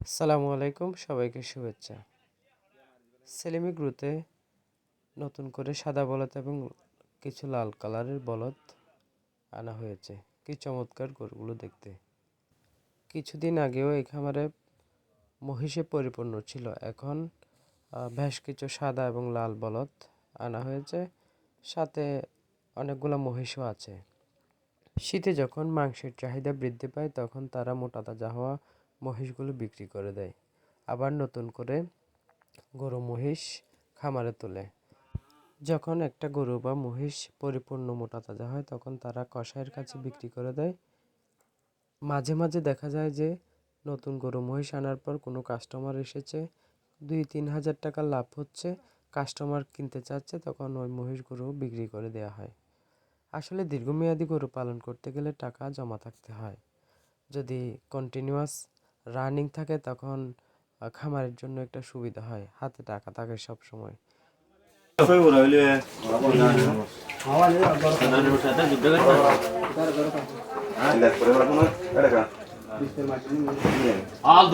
আসসালামু আলাইকুম, সবাইকে শুভেচ্ছা। সেলিমি গ্রুতে নতুন করে সাদা বলদ এবং কিছু লাল কালারের বলদ আনা হয়েছে। কি চমৎকার গরুগুলো দেখতে। কিছুদিন আগেও এই খামারে মহিষে পরিপূর্ণ ছিল। এখন বেশ কিছু সাদা এবং লাল বলদ আনা হয়েছে। সাথে অনেকগুলো মহিষও আছে। শীতে যখন মাংসের চাহিদা বৃদ্ধি পায়, তখন তারা মোটা তাজা হওয়া মহিষগুলো বিক্রি করে দেয়। আবার নতুন করে গরু মহিষ খামারে তোলে। যখন একটা গরু বা মহিষ পরিপূর্ণ মোটা তাজা হয়, তখন তারা কসাইয়ের কাছে বিক্রি করে দেয়। মাঝে মাঝে দেখা যায় যে, নতুন গরু মহিষ আনার পর কোনো কাস্টমার এসেছে, দুই তিন হাজার টাকা লাভ হচ্ছে কাস্টমার কিনতে চাচ্ছে, তখন ওই মহিষ গরু বিক্রি করে দেওয়া হয়। আসলে দীর্ঘমেয়াদী গরু পালন করতে গেলে টাকা জমা থাকতে হয়। যদি কন্টিনিউয়াস রানিং থাকে তখন খামারের জন্য একটা সুবিধা হয় হাতে টাকা থাকে সব সময় all